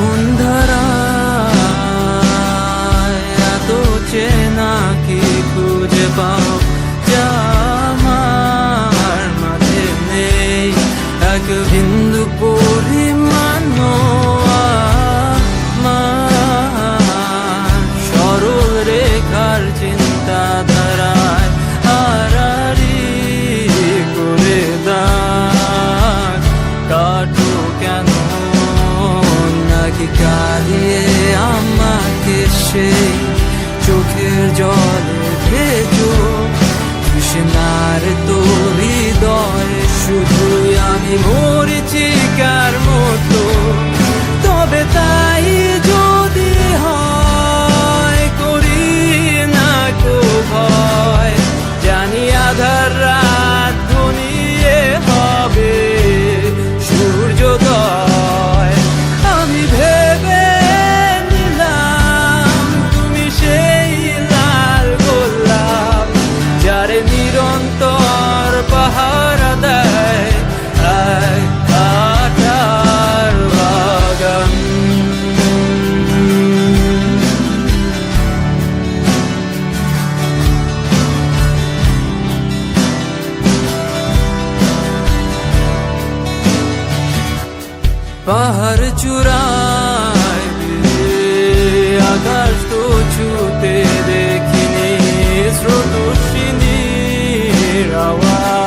un দিয়ে আমাকে সে চোখের জল ভেজো? কৃষ্ণার তো হৃদয় শুধু আমি মরিচিকার পাহাড় চূড়ায় আকাশ তো ছুতে দেখিনি স্রোতস্বিনীর আওয়াজ।